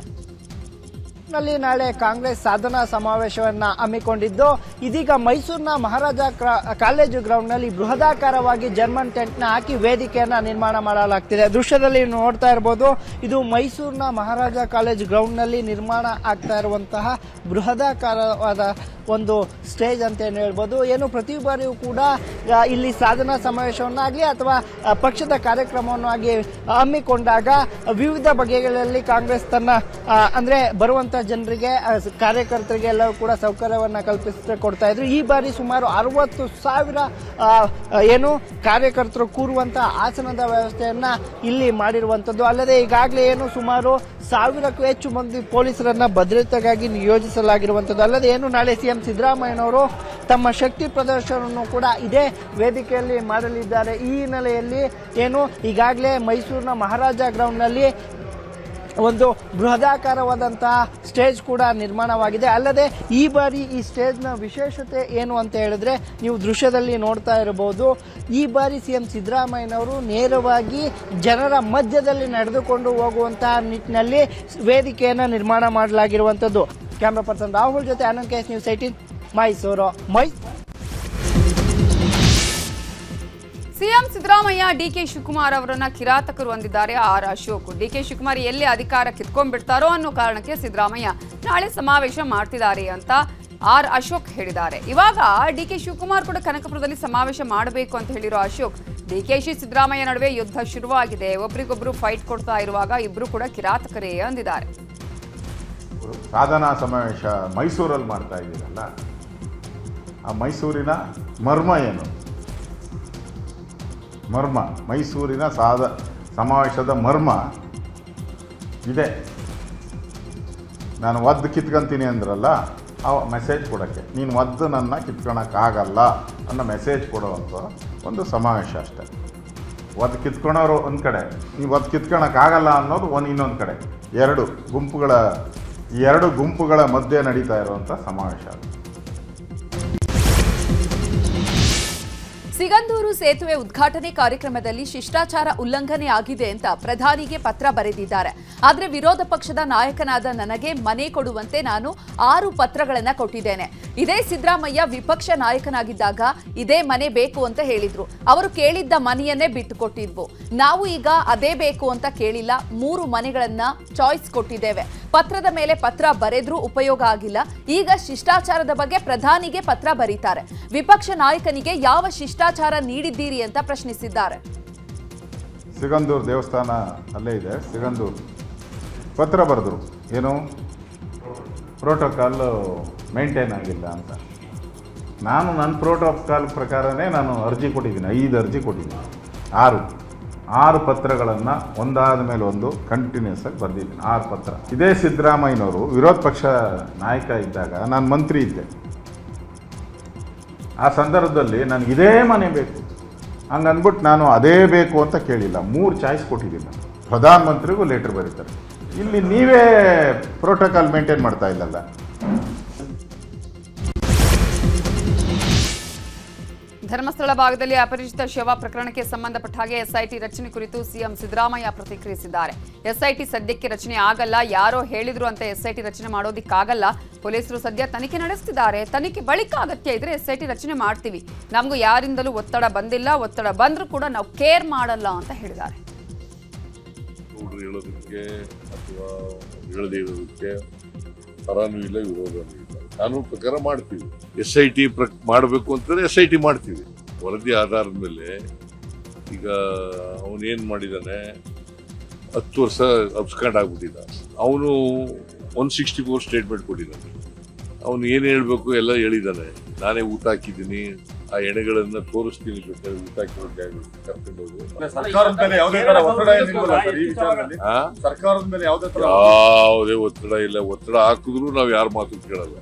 ನಲ್ಲಿ ನಾಳೆ ಕಾಂಗ್ರೆಸ್ ಸಾಧನಾ ಸಮಾವೇಶವನ್ನ ಹಮ್ಮಿಕೊಂಡಿದ್ದು, ಇದೀಗ ಮೈಸೂರಿನ ಮಹಾರಾಜ ಕಾಲೇಜು ಗ್ರೌಂಡ್ನಲ್ಲಿ ಬೃಹದಾಕಾರವಾಗಿ ಜರ್ಮನ್ ಟೆಂಟ್ನ ಹಾಕಿ ವೇದಿಕೆಯನ್ನ ನಿರ್ಮಾಣ ಮಾಡಲಾಗ್ತಿದೆ. ದೃಶ್ಯದಲ್ಲಿ ನೋಡ್ತಾ ಇರಬಹುದು ಇದು ಮೈಸೂರಿನ ಮಹಾರಾಜ ಗ್ರೌಂಡ್ನಲ್ಲಿ ನಿರ್ಮಾಣ ಆಗ್ತಾ ಇರುವಂತಹ ಬೃಹದಾಕಾರವಾದ ಒಂದು ಸ್ಟೇಜ್ ಅಂತ ಏನು ಹೇಳ್ಬೋದು. ಏನು ಪ್ರತಿ ಬಾರಿಯೂ ಕೂಡ ಇಲ್ಲಿ ಸಾಧನಾ ಸಮಾವೇಶವನ್ನಾಗಲಿ ಅಥವಾ ಪಕ್ಷದ ಕಾರ್ಯಕ್ರಮವನ್ನಾಗಿ ಹಮ್ಮಿಕೊಂಡಾಗ ವಿವಿಧ ಬಗೆಗಳಲ್ಲಿ ಕಾಂಗ್ರೆಸ್ ತನ್ನ ಅಂದರೆ ಬರುವಂಥ ಜನರಿಗೆ ಕಾರ್ಯಕರ್ತರಿಗೆ ಎಲ್ಲರೂ ಕೂಡ ಸೌಕರ್ಯವನ್ನು ಕಲ್ಪಿಸಿ ಕೊಡ್ತಾ ಇದ್ರು. ಈ ಬಾರಿ ಸುಮಾರು ಅರವತ್ತು ಸಾವಿರ ಏನು ಕಾರ್ಯಕರ್ತರು ಕೂರುವಂತ ಆಸನದ ವ್ಯವಸ್ಥೆಯನ್ನ ಇಲ್ಲಿ ಮಾಡಿರುವಂಥದ್ದು ಅಲ್ಲದೆ ಈಗಾಗಲೇ ಏನು ಸುಮಾರು ಸಾವಿರಕ್ಕೂ ಹೆಚ್ಚು ಮಂದಿ ಪೊಲೀಸರನ್ನ ಭದ್ರತೆಗಾಗಿ ನಿಯೋಜಿಸಲಾಗಿರುವಂಥದ್ದು ಅಲ್ಲದೆ ಏನು ನಾಳೆ ಸಿಎಂ ಸಿದ್ದರಾಮಯ್ಯನವರು ತಮ್ಮ ಶಕ್ತಿ ಪ್ರದರ್ಶನವನ್ನು ಕೂಡ ಇದೇ ವೇದಿಕೆಯಲ್ಲಿ ಮಾಡಲಿದ್ದಾರೆ. ಈ ಹಿನ್ನೆಲೆಯಲ್ಲಿ ಏನು ಈಗಾಗಲೇ ಮೈಸೂರಿನ ಮಹಾರಾಜ ಗ್ರೌಂಡ್ನಲ್ಲಿ ಒಂದು ಬೃಹದಾಕಾರವಾದಂತಹ ಸ್ಟೇಜ್ ಕೂಡ ನಿರ್ಮಾಣವಾಗಿದೆ. ಅಲ್ಲದೆ ಈ ಬಾರಿ ಈ ಸ್ಟೇಜ್ನ ವಿಶೇಷತೆ ಏನು ಅಂತ ಹೇಳಿದ್ರೆ ನೀವು ದೃಶ್ಯದಲ್ಲಿ ನೋಡ್ತಾ ಇರಬಹುದು. ಈ ಬಾರಿ ಸಿ ಎಂ ಸಿದ್ದರಾಮಯ್ಯನವರು ನೇರವಾಗಿ ಜನರ ಮಧ್ಯದಲ್ಲಿ ನಡೆದುಕೊಂಡು ಹೋಗುವಂತಹ ನಿಟ್ಟಿನಲ್ಲಿ ವೇದಿಕೆಯನ್ನು ನಿರ್ಮಾಣ ಮಾಡಲಾಗಿರುವಂಥದ್ದು. ಕ್ಯಾಮ್ರಾ ಪರ್ಸನ್ ರಾಹುಲ್ ಜೊತೆ Anand case news eighteen Mysuru. ಮೈ ಸಿಎಂ ಸಿದ್ದರಾಮಯ್ಯ ಡಿಕೆ ಶಿವಕುಮಾರ್ ಅವರನ್ನ ಕಿರಾತಕರು ಅಂದಿದ್ದಾರೆ. ಆರ್ ಅಶೋಕ್ ಡಿಕೆ ಶಿವಕುಮಾರ್ ಎಲ್ಲಿ ಅಧಿಕಾರ ಕಿತ್ಕೊಂಡ್ಬಿಡ್ತಾರೋ ಅನ್ನೋ ಕಾರಣಕ್ಕೆ ಸಿದ್ದರಾಮಯ್ಯ ನಾಳೆ ಸಮಾವೇಶ ಮಾಡ್ತಿದ್ದಾರೆ ಅಂತ ಆರ್ ಅಶೋಕ್ ಹೇಳಿದ್ದಾರೆ. ಇವಾಗ ಡಿಕೆ ಶಿವಕುಮಾರ್ ಕೂಡ ಕನಕಪುರದಲ್ಲಿ ಸಮಾವೇಶ ಮಾಡಬೇಕು ಅಂತ ಹೇಳಿರೋ ಅಶೋಕ್ ಡಿಕೆಶಿ ಸಿದ್ದರಾಮಯ್ಯ ನಡುವೆ ಯುದ್ಧ ಶುರುವಾಗಿದೆ. ಒಬ್ರಿಗೊಬ್ರು ಫೈಟ್ ಕೊಡ್ತಾ ಇರುವಾಗ ಇಬ್ರು ಕೂಡ ಕಿರಾತಕರೇ ಅಂದಿದ್ದಾರೆ. ಸಾಧನಾ ಸಮಾವೇಶ ಮೈಸೂರಲ್ಲಿ ಮಾಡ್ತಾ ಇದ್ದೀರಲ್ಲ, ಆ ಮೈಸೂರಿನ ಮರ್ಮ ಏನು? ಮರ್ಮ, ಮೈಸೂರಿನ ಸಾಧ ಸಮಾವೇಶದ ಮರ್ಮ. ಇದೆ. ನಾನು ಒದ್ದು ಕಿತ್ಕೊಂತೀನಿ ಅಂದ್ರಲ್ಲ, ಆ ಮೆಸೇಜ್ ಕೊಡೋಕ್ಕೆ. ನೀನು ಒದ್ದು ನನ್ನ ಕಿತ್ಕೊಳಕ್ಕಾಗಲ್ಲ ಅನ್ನೋ ಮೆಸೇಜ್ ಕೊಡುವಂಥ ಒಂದು ಸಮಾವೇಶ ಅಷ್ಟೆ. ಒದ್ದು ಕಿತ್ಕೊಳೋರು ಒಂದು ಕಡೆ, ನೀವು ಒದ್ದು ಕಿತ್ಕೊಳಕ್ಕಾಗಲ್ಲ ಅನ್ನೋದು ಒಂದು ಇನ್ನೊಂದು ಕಡೆ. ಎರಡು ಗುಂಪುಗಳ ಎರಡು ಗುಂಪುಗಳ ಮಧ್ಯೆ ನಡೀತಾ ಇರುವಂಥ ಸಮಾವೇಶ ಅದು. ಸಿಗಂದೂರು ಸೇತುವೆ ಉದ್ಘಾಟನೆ ಕಾರ್ಯಕ್ರಮದಲ್ಲಿ ಶಿಷ್ಟಾಚಾರ ಉಲ್ಲಂಘನೆ ಆಗಿದೆ ಅಂತ ಪ್ರಧಾನಿಗೆ ಪತ್ರ ಬರೆದಿದ್ದಾರೆ. ಆದರೆ ವಿರೋಧ ಪಕ್ಷದ ನಾಯಕನಾದ ನನಗೆ ಮನೆ ಕೊಡುವಂತೆ ನಾನು ಆರು ಪತ್ರಗಳನ್ನು ಕೊಟ್ಟಿದ್ದೇನೆ. ಇದೇ ಸಿದ್ದರಾಮಯ್ಯ ವಿಪಕ್ಷ ನಾಯಕನಾಗಿದ್ದಾಗ ಇದೇ ಮನೆ ಬೇಕು ಅಂತ ಹೇಳಿದ್ರು. ಅವರು ಕೇಳಿದ್ದ ಮನೆಯನ್ನೇ ಬಿಟ್ಟು ಕೊಟ್ಟಿದ್ವು ನಾವು ಈಗ ಅದೇ ಬೇಕು ಅಂತ ಕೇಳಿಲ್ಲ. ಮೂರು ಮನೆಗಳನ್ನ ಚಾಯ್ಸ್ ಕೊಟ್ಟಿದ್ದೇವೆ. ಪತ್ರದ ಮೇಲೆ ಪತ್ರ ಬರೆದ್ರೂ ಉಪಯೋಗ ಆಗಿಲ್ಲ. ಈಗ ಶಿಷ್ಟಾಚಾರದ ಬಗ್ಗೆ ಪ್ರಧಾನಿಗೆ ಪತ್ರ ಬರೀತಾರೆ. ವಿಪಕ್ಷ ನಾಯಕನಿಗೆ ಯಾವ ಶಿಷ್ಟಾಚಾರ ನೀಡಿದ್ದೀರಿ ಅಂತ ಪ್ರಶ್ನಿಸಿದ್ದಾರೆ. ಸಿಗಂದೂರು ದೇವಸ್ಥಾನ ಅಲ್ಲೇ ಇದೆ. ಸಿಗಂದೂರು. ಪತ್ರ ಬರೆದ್ರು. ಏನು? ಪ್ರೋಟೋಕಾಲ್ ಮೇಂಟೈನ್ ಆಗಿಲ್ಲ ಅಂತ. ನಾನು ನನ್ನ ಪ್ರೋಟೋಕಾಲ್ ಪ್ರಕಾರನೇ ನಾನು ಅರ್ಜಿ ಕೊಟ್ಟಿದ್ದೀನಿ. ಐದು ಅರ್ಜಿ ಕೊಟ್ಟಿದ್ದೀನಿ. ಆರು. ಆರು ಪತ್ರಗಳನ್ನು ಒಂದಾದ ಮೇಲೆ ಒಂದು ಕಂಟಿನ್ಯೂಸ್ ಆಗಿ ಬರೆದಿದ್ದೀನಿ. ಆರು ಪತ್ರ. ಇದೇ ಸಿದ್ದರಾಮಯ್ಯನವರು ವಿರೋಧ ಪಕ್ಷ ನಾಯಕ ಇದ್ದಾಗ, ನಾನು ಮಂತ್ರಿ ಇದ್ದೆ. ಆ ಸಂದರ್ಭದಲ್ಲಿ ನನಗೆ ಇದೇ ಮನೆ ಬೇಕು. ಹಂಗೆ ಅಂದ್ಬಿಟ್ಟು ನಾನು ಅದೇ ಬೇಕು ಅಂತ ಕೇಳಿಲ್ಲ. ಮೂರು ಚಾಯ್ಸ್ ಕೊಟ್ಟಿದ್ದೀನಿ ನಾನು. ಪ್ರಧಾನಮಂತ್ರಿಗೂ ಲೆಟ್ರ್ ಬರೀತಾರೆ. ಇಲ್ಲಿ ನೀವೇ ಪ್ರೋಟೋಕಾಲ್ ಮೇಂಟೈನ್ ಮಾಡ್ತಾ ಇಲ್ಲಲ್ಲ. ಧರ್ಮಸ್ಥಳ ಭಾಗದಲ್ಲಿ ಅಪರಿಚಿತ ಶವ ಪ್ರಕರಣಕ್ಕೆ ಸಂಬಂಧಪಟ್ಟ ಹಾಗೆ ಎಸ್ಐಟಿ ರಚನೆ ಕುರಿತು ಸಿಎಂ ಸಿದ್ದರಾಮಯ್ಯ ಪ್ರತಿಕ್ರಿಯಿಸಿದ್ದಾರೆ. ಎಸ್ಐಟಿ ಸದ್ಯಕ್ಕೆ ರಚನೆ ಆಗಲ್ಲ, ಯಾರೋ ಹೇಳಿದ್ರು ಅಂತ ಎಸ್ಐಟಿ ರಚನೆ ಮಾಡೋದಿಕ್ಕಾಗಲ್ಲ. ಪೊಲೀಸರು ಸದ್ಯ ತನಿಖೆ ನಡೆಸ್ತಿದ್ದಾರೆ. ತನಿಖೆ ಬಳಿಕ ಅಗತ್ಯ ಇದ್ರೆ ಎಸ್ಐಟಿ ರಚನೆ ಮಾಡ್ತೀವಿ. ನಮಗೂ ಯಾರಿಂದಲೂ ಒತ್ತಡ ಬಂದಿಲ್ಲ, ಒತ್ತಡ ಬಂದರೂ ಕೂಡ ನಾವು ಕೇರ್ ಮಾಡಲ್ಲ ಅಂತ ಹೇಳಿದ್ದಾರೆ. ಅಥವಾ ಇಲ್ಲ. ಕಾನೂನು ಪ್ರಕಾರ ಮಾಡ್ತೀವಿ. ಎಸ್ ಐ ಟಿ ಪ್ರ ಮಾಡಬೇಕು ಅಂತಂದ್ರೆ ಎಸ್ ಐ ಟಿ ಮಾಡ್ತೀವಿ. ವರದಿ ಆಧಾರದ ಮೇಲೆ ಈಗ ಅವನೇನು ಮಾಡಿದ್ದಾನೆ ಹತ್ತು ವರ್ಷ ಅಬ್ಸ್ಕಾಂಡ್ ಆಗ್ಬಿಟ್ಟಿದ್ದ. ಅವನು ಒನ್ ಸಿಕ್ಸ್ಟಿ ಫೋರ್ ಸ್ಟೇಟ್ಮೆಂಟ್ ಕೊಟ್ಟಿದ್ದಾನೆ. ಅವನು ಏನು ಹೇಳಬೇಕು ಎಲ್ಲ ಹೇಳಿದ್ದಾನೆ ನಾನೇ ಊಟ ಹಾಕಿದ್ದೀನಿ. ಆ ಎಣೆಗಳನ್ನ ತೋರಿಸ್ತೀನಿ ಊಟ ಕರ್ಕೊಂಡು ಹೋಗು ಸರ್ಕಾರದ ಮೇಲೆ ಯಾವುದೇ ಒತ್ತಡ ಇಲ್ಲ. ಒತ್ತಡ ಹಾಕಿದ್ರು ನಾವು ಯಾರ ಮಾತು ಕೇಳಲ್ಲ.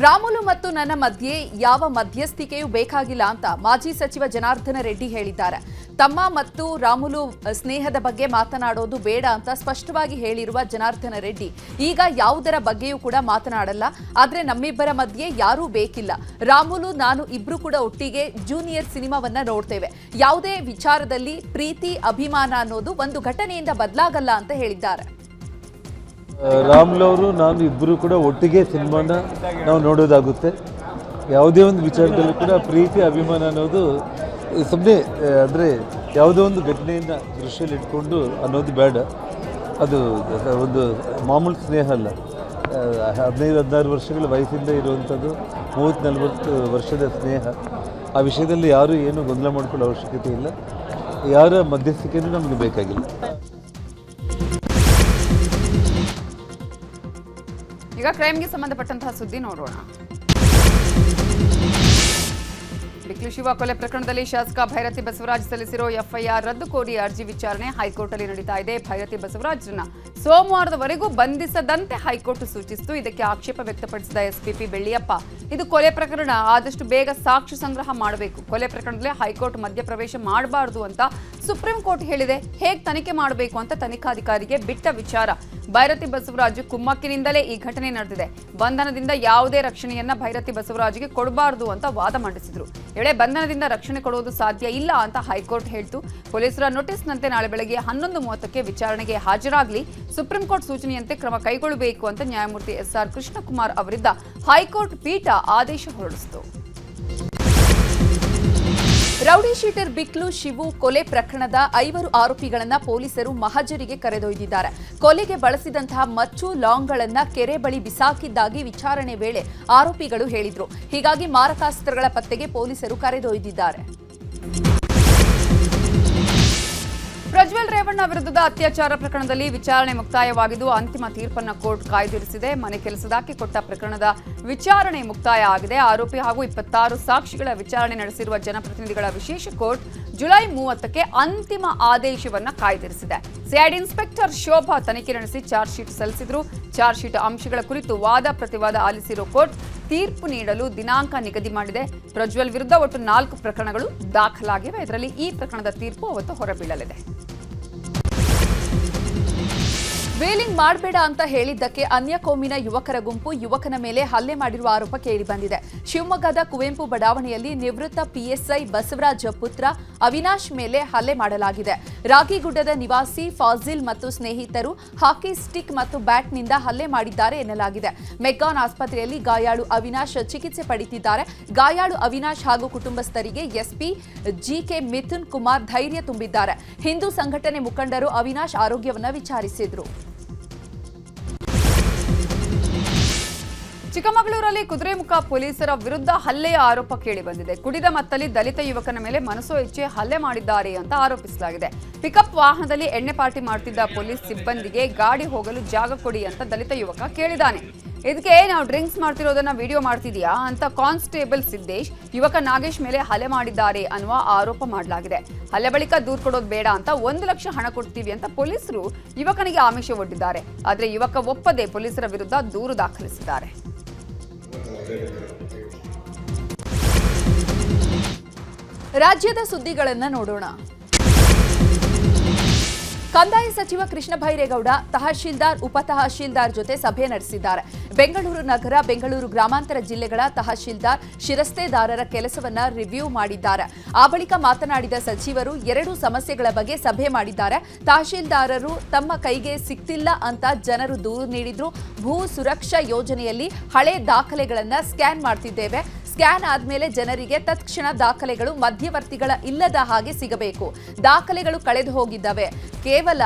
ರಾಮುಲು ಮತ್ತು ನನ್ನ ಮಧ್ಯೆ ಯಾವ ಮಧ್ಯಸ್ಥಿಕೆಯೂ ಬೇಕಾಗಿಲ್ಲ ಅಂತ ಮಾಜಿ ಸಚಿವ ಜನಾರ್ದನ ರೆಡ್ಡಿ ಹೇಳಿದ್ದಾರೆ. ತಮ್ಮ ಮತ್ತು ರಾಮುಲು ಸ್ನೇಹದ ಬಗ್ಗೆ ಮಾತನಾಡೋದು ಬೇಡ ಅಂತ ಸ್ಪಷ್ಟವಾಗಿ ಹೇಳಿರುವ ಜನಾರ್ದನ ರೆಡ್ಡಿ, ಈಗ ಯಾವುದರ ಬಗ್ಗೆಯೂ ಕೂಡ ಮಾತನಾಡಲ್ಲ, ಆದರೆ ನಮ್ಮಿಬ್ಬರ ಮಧ್ಯೆ ಯಾರೂ ಬೇಕಿಲ್ಲ. ರಾಮುಲು, ನಾನು ಇಬ್ರು ಕೂಡ ಒಟ್ಟಿಗೆ ಜೂನಿಯರ್ ಸಿನಿಮಾವನ್ನ ನೋಡ್ತೇವೆ. ಯಾವುದೇ ವಿಚಾರದಲ್ಲಿ ಪ್ರೀತಿ, ಅಭಿಮಾನ ಅನ್ನೋದು ಒಂದು ಘಟನೆಯಿಂದ ಬದಲಾಗಲ್ಲ ಅಂತ ಹೇಳಿದ್ದಾರೆ. ರಾಮ್ಲು ಅವರು ನಾನು ಇಬ್ಬರು ಕೂಡ ಒಟ್ಟಿಗೆ ಸಿನಿಮಾನ ನಾವು ನೋಡೋದಾಗುತ್ತೆ. ಯಾವುದೇ ಒಂದು ವಿಚಾರದಲ್ಲೂ ಕೂಡ ಪ್ರೀತಿ, ಅಭಿಮಾನ ಅನ್ನೋದು ಸುಮ್ಮನೆ ಅಂದರೆ ಯಾವುದೋ ಒಂದು ಘಟನೆಯನ್ನು ದೃಶ್ಯಲ್ಲಿ ಇಟ್ಕೊಂಡು ಅನ್ನೋದು ಬೇಡ. ಅದು ಒಂದು ಮಾಮೂಲು ಸ್ನೇಹ ಅಲ್ಲ. ಹದಿನೈದು, ಹದಿನಾರು ವರ್ಷಗಳ ವಯಸ್ಸಿಂದ ಇರುವಂಥದ್ದು, ಮೂವತ್ತು ನಲವತ್ತು ವರ್ಷದ ಸ್ನೇಹ. ಆ ವಿಷಯದಲ್ಲಿ ಯಾರೂ ಏನು ಗೊಂದಲ ಮಾಡ್ಕೊಳ್ಳೋ ಅವಶ್ಯಕತೆ ಇಲ್ಲ. ಯಾರ ಮಧ್ಯಸ್ಥಿಕೆಯೂ ನಮಗೆ ಬೇಕಾಗಿಲ್ಲ. ಈಗ ಕ್ರೈಮ್ಗೆ ಸಂಬಂಧಪಟ್ಟಂತಹ ಸುದ್ದಿ ನೋಡೋಣ. ಬಿಕ್ಲಿ ಶಿವ ಕೊಲೆ ಪ್ರಕರಣದಲ್ಲಿ ಶಾಸಕ ಭೈರತಿ ಬಸವರಾಜ್ ಸಲ್ಲಿಸಿರೋ ಎಫ್ಐಆರ್ ರದ್ದು ಕೋರಿ ಅರ್ಜಿ ವಿಚಾರಣೆ ಹೈಕೋರ್ಟಲ್ಲಿ ನಡೀತಾ ಇದೆ. ಭೈರತಿ ಬಸವರಾಜ್ರನ್ನ ಸೋಮವಾರದವರೆಗೂ ಬಂಧಿಸದಂತೆ ಹೈಕೋರ್ಟ್ ಸೂಚಿಸಿತು. ಇದಕ್ಕೆ ಆಕ್ಷೇಪ ವ್ಯಕ್ತಪಡಿಸಿದ ಎಸ್ಪಿಪಿ ಬೆಳ್ಳಿಯಪ್ಪ, ಇದು ಕೊಲೆ ಪ್ರಕರಣ, ಆದಷ್ಟು ಬೇಗ ಸಾಕ್ಷಿ ಸಂಗ್ರಹ ಮಾಡಬೇಕು. ಕೊಲೆ ಪ್ರಕರಣದಲ್ಲಿ ಹೈಕೋರ್ಟ್ ಮಧ್ಯಪ್ರವೇಶ ಮಾಡಬಾರದು ಅಂತ ಸುಪ್ರೀಂ ಕೋರ್ಟ್ ಹೇಳಿದೆ. ಹೇಗೆ ತನಿಖೆ ಮಾಡಬೇಕು ಅಂತ ತನಿಖಾಧಿಕಾರಿಗೆ ಬಿಟ್ಟ ವಿಚಾರ. ಭೈರತಿ ಬಸವರಾಜ್ ಕುಮ್ಮಕ್ಕಿನಿಂದಲೇ ಈ ಘಟನೆ ನಡೆದಿದೆ. ಬಂಧನದಿಂದ ಯಾವುದೇ ರಕ್ಷಣೆಯನ್ನ ಭೈರತಿ ಬಸವರಾಜ್ಗೆ ಕೊಡಬಾರದು ಅಂತ ವಾದ ಮಂಡಿಸಿದ್ರು. ಎಳೆ ಬಂಧನದಿಂದ ರಕ್ಷಣೆ ಕೊಡುವುದು ಸಾಧ್ಯ ಇಲ್ಲ ಅಂತ ಹೈಕೋರ್ಟ್ ಹೇಳ್ತು. ಪೊಲೀಸರ ನೋಟಿಸ್ನಂತೆ ನಾಳೆ ಬೆಳಗ್ಗೆ ಹನ್ನೊಂದು ಮೂವತ್ತಕ್ಕೆ ವಿಚಾರಣೆಗೆ ಹಾಜರಾಗಲಿ. ಸುಪ್ರೀಂ ಕೋರ್ಟ್ ಸೂಚನೆಯಂತೆ ಕ್ರಮ ಕೈಗೊಳ್ಳಬೇಕು ಅಂತ ನ್ಯಾಯಮೂರ್ತಿ ಎಸ್ಆರ್ ಕೃಷ್ಣಕುಮಾರ್ ಅವರಿದ್ದ ಹೈಕೋರ್ಟ್ ಪೀಠ ಆದೇಶ ಹೊರಡಿಸಿತು. ರೌಡಿ ಶೀಟರ್ ಬಿಕ್ಲು, ಶಿವು ಕೊಲೆ ಪ್ರಕರಣದ ಐವರು ಆರೋಪಿಗಳನ್ನ ಪೊಲೀಸರು ಮಹಜರಿಗೆ ಕರೆದೊಯ್ದಿದ್ದಾರೆ. ಕೊಲೆಗೆ ಬಳಸಿದಂತಹ ಮಚ್ಚು ಲಾಂಗ್ಗಳನ್ನ ಕೆರೆ ಬಳಿ ಬಿಸಾಕಿದ್ದಾಗಿ ವಿಚಾರಣೆ ವೇಳೆ ಆರೋಪಿಗಳು ಹೇಳಿದ್ರು. ಹೀಗಾಗಿ ಮಾರಕಾಸ್ತ್ರಗಳ ಪತ್ತೆಗೆ ಪೊಲೀಸರು ಕರೆದೊಯ್ದಿದ್ದಾರೆ. ಪ್ರಜ್ವಲ್ ರೇವಣ್ಣ ವಿರುದ್ಧದ ಅತ್ಯಾಚಾರ ಪ್ರಕರಣದಲ್ಲಿ ವಿಚಾರಣೆ ಮುಕ್ತಾಯವಾಗಿದ್ದು ಅಂತಿಮ ತೀರ್ಪನ್ನು ಕೋರ್ಟ್ ಕಾಯ್ದಿರಿಸಿದೆ. ಮನೆ ಕೆಲಸದಾಕಿ ಕೊಟ್ಟ ಪ್ರಕರಣದ ವಿಚಾರಣೆ ಮುಕ್ತಾಯ ಆಗಿದೆ. ಆರೋಪಿ ಹಾಗೂ ಇಪ್ಪತ್ತಾರು ಸಾಕ್ಷಿಗಳ ವಿಚಾರಣೆ ನಡೆಸಿರುವ ಜನಪ್ರತಿನಿಧಿಗಳ ವಿಶೇಷ ಕೋರ್ಟ್ ಜುಲೈ ಮೂವತ್ತಕ್ಕೆ ಅಂತಿಮ ಆದೇಶವನ್ನ ಕಾಯ್ದಿರಿಸಿದೆ. ಸಿಐಡಿ ಇನ್ಸ್ಪೆಕ್ಟರ್ ಶೋಭಾ ತನಿಖೆ ನಡೆಸಿ ಚಾರ್ಜ್ ಶೀಟ್ ಸಲ್ಲಿಸಿದ್ರು. ಚಾರ್ಜ್ ಶೀಟ್ ಅಂಶಗಳ ಕುರಿತು ವಾದ ಪ್ರತಿವಾದ ಆಲಿಸಿರುವ ಕೋರ್ಟ್ ತೀರ್ಪು ನೀಡಲು ದಿನಾಂಕ ನಿಗದಿ ಮಾಡಿದೆ. ಪ್ರಜ್ವಲ್ ವಿರುದ್ಧ ಒಟ್ಟು ನಾಲ್ಕು ಪ್ರಕರಣಗಳು ದಾಖಲಾಗಿವೆ. ಇದರಲ್ಲಿ ಈ ಪ್ರಕರಣದ ತೀರ್ಪು ಅವತ್ತು ಹೊರಬೀಳಲಿದೆ. ವೇಲಿಂಗ್ ಮಾಡಬೇಡ ಅಂತ ಹೇಳಿದ್ದಕ್ಕೆ ಅನ್ಯ ಕೋಮಿನ ಯುವಕರ ಗುಂಪು ಯುವಕನ ಮೇಲೆ ಹಲ್ಲೆ ಮಾಡಿರುವ ಆರೋಪ ಕೇಳಿಬಂದಿದೆ ಶಿವಮೊಗ್ಗದ ಕುವೆಂಪು ಬಡಾವಣೆಯಲ್ಲಿ ನಿವೃತ್ತ ಪಿಎಸ್ಐ ಬಸವರಾಜ ಪುತ್ರ ಅವಿನಾಶ್ ಮೇಲೆ ಹಲ್ಲೆ ಮಾಡಲಾಗಿದೆ. ರಾಗಿಗುಡ್ಡದ ನಿವಾಸಿ ಫಾಜಿಲ್ ಮತ್ತು ಸ್ನೇಹಿತರು ಹಾಕಿ ಸ್ಟಿಕ್ ಮತ್ತು ಬ್ಯಾಟ್ನಿಂದ ಹಲ್ಲೆ ಮಾಡಿದ್ದಾರೆ ಎನ್ನಲಾಗಿದೆ. ಮೆಗ್ಗಾನ್ ಆಸ್ಪತ್ರೆಯಲ್ಲಿ ಗಾಯಾಳು ಅವಿನಾಶ್ ಚಿಕಿತ್ಸೆ ಪಡೆಯುತ್ತಿದ್ದಾರೆ. ಗಾಯಾಳು ಅವಿನಾಶ್ ಹಾಗೂ ಕುಟುಂಬಸ್ಥರಿಗೆ ಎಸ್ಪಿ ಜಿಕೆ ಮಿಥುನ್ ಕುಮಾರ್ ಧೈರ್ಯ ತುಂಬಿದ್ದಾರೆ. ಹಿಂದೂ ಸಂಘಟನೆ ಮುಖಂಡರು ಅವಿನಾಶ್ ಆರೋಗ್ಯವನ್ನು ವಿಚಾರಿಸಿದ್ರು. ಚಿಕ್ಕಮಗಳೂರಲ್ಲಿ ಕುದುರೆಮುಖ ಪೊಲೀಸರ ವಿರುದ್ಧ ಹಲ್ಲೆಯ ಆರೋಪ ಕೇಳಿಬಂದಿದೆ. ಕುಡಿದ ಮತ್ತಲ್ಲಿ ದಲಿತ ಯುವಕನ ಮೇಲೆ ಮನಸೋ ಇಚ್ಛೆ ಹಲ್ಲೆ ಮಾಡಿದ್ದಾರೆ ಅಂತ ಆರೋಪಿಸಲಾಗಿದೆ. ಪಿಕಪ್ ವಾಹನದಲ್ಲಿ ಎಣ್ಣೆ ಪಾರ್ಟಿ ಮಾಡ್ತಿದ್ದ ಪೊಲೀಸ್ ಸಿಬ್ಬಂದಿಗೆ ಗಾಡಿ ಹೋಗಲು ಜಾಗ ಕೊಡಿ ಅಂತ ದಲಿತ ಯುವಕ ಕೇಳಿದ್ದಾನೆ. ಇದಕ್ಕೆ ನಾವು ಡ್ರಿಂಕ್ಸ್ ಮಾಡ್ತಿರೋದನ್ನ ವಿಡಿಯೋ ಮಾಡ್ತಿದೀಯಾ ಅಂತ ಕಾನ್ಸ್ಟೇಬಲ್ ಸಿದ್ದೇಶ್, ಯುವಕ ನಾಗೇಶ್ ಮೇಲೆ ಹಲ್ಲೆ ಮಾಡಿದ್ದಾರೆ ಅನ್ನುವ ಆರೋಪ ಮಾಡಲಾಗಿದೆ. ಹಲೆ ಬಳಿಕ ದೂರ್ ಕೊಡೋದು ಬೇಡ ಅಂತ ಒಂದು ಲಕ್ಷ ಹಣ ಕೊಡ್ತೀವಿ ಅಂತ ಪೊಲೀಸರು ಯುವಕನಿಗೆ ಆಮಿಷ ಒಡ್ಡಿದ್ದಾರೆ. ಆದರೆ ಯುವಕ ಒಪ್ಪದೆ ಪೊಲೀಸರ ವಿರುದ್ಧ ದೂರು ದಾಖಲಿಸಿದ್ದಾರೆ. ರಾಜ್ಯದ ಸುದ್ದಿಗಳನ್ನು ನೋಡೋಣ. ಕಂದಾಯ ಸಚಿವ ಕೃಷ್ಣ ಭೈರೇಗೌಡ, ತಹಶೀಲ್ದಾರ್, ಉಪ ತಹಶೀಲ್ದಾರ್ ಜೊತೆ ಸಭೆ ನಡೆಸಿದ್ದಾರೆ. ಬೆಂಗಳೂರು ನಗರ, ಬೆಂಗಳೂರು ಗ್ರಾಮಾಂತರ ಜಿಲ್ಲೆಗಳ ತಹಶೀಲ್ದಾರ್ ಶಿರಸ್ತೆದಾರರ ಕೆಲಸವನ್ನ ರಿವ್ಯೂ ಮಾಡಿದ್ದಾರೆ. ಆ ಬಳಿಕ ಮಾತನಾಡಿದ ಸಚಿವರು, ಎರಡು ಸಮಸ್ಯೆಗಳ ಬಗ್ಗೆ ಸಭೆ ಮಾಡಿದ್ದಾರೆ. ತಹಶೀಲ್ದಾರರು ತಮ್ಮ ಕೈಗೆ ಸಿಕ್ತಿಲ್ಲ ಅಂತ ಜನರು ದೂರು ನೀಡಿದ್ರು. ಭೂ ಸುರಕ್ಷಾ ಯೋಜನೆಯಲ್ಲಿ ಹಳೆ ದಾಖಲೆಗಳನ್ನು ಸ್ಕ್ಯಾನ್ ಮಾಡ್ತಿದ್ದೇವೆ. ಸ್ಕ್ಯಾನ್ ಆದ್ಮೇಲೆ ಜನರಿಗೆ ತತ್ಕ್ಷಣ ದಾಖಲೆಗಳು ಮಧ್ಯವರ್ತಿಗಳ ಇಲ್ಲದ ಹಾಗೆ ಸಿಗಬೇಕು. ದಾಖಲೆಗಳು ಕಳೆದು ಹೋಗಿದ್ದಾವೆ. ಕೇವಲ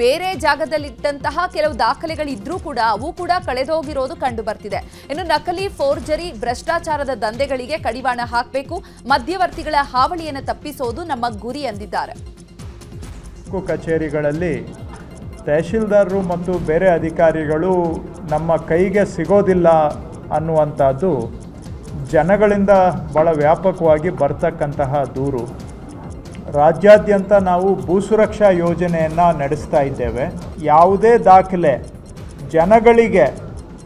ಬೇರೆ ಜಾಗದಲ್ಲಿದ್ದಂತಹ ಕೆಲವು ದಾಖಲೆಗಳಿದ್ರೂ ಕೂಡ ಅವು ಕೂಡ ಕಳೆದೋಗಿರೋದು ಕಂಡು ಬರ್ತಿದೆ ಇನ್ನು ನಕಲಿ ಫೋರ್ಜರಿ, ಭ್ರಷ್ಟಾಚಾರದ ದಂಧೆಗಳಿಗೆ ಕಡಿವಾಣ ಹಾಕಬೇಕು. ಮಧ್ಯವರ್ತಿಗಳ ಹಾವಳಿಯನ್ನು ತಪ್ಪಿಸೋದು ನಮ್ಮ ಗುರಿ ಎಂದಿದ್ದಾರೆ. ಕಚೇರಿಗಳಲ್ಲಿ ತಹಶೀಲ್ದಾರರು ಮತ್ತು ಬೇರೆ ಅಧಿಕಾರಿಗಳು ನಮ್ಮ ಕೈಗೆ ಸಿಗೋದಿಲ್ಲ ಅನ್ನುವಂಥದ್ದು ಜನಗಳಿಂದ ಭಾಳ ವ್ಯಾಪಕವಾಗಿ ಬರ್ತಕ್ಕಂತಹ ದೂರು. ರಾಜ್ಯಾದ್ಯಂತ ನಾವು ಭೂಸುರಕ್ಷಾ ಯೋಜನೆಯನ್ನು ನಡೆಸ್ತಾ ಇದ್ದೇವೆ. ಯಾವುದೇ ದಾಖಲೆ ಜನಗಳಿಗೆ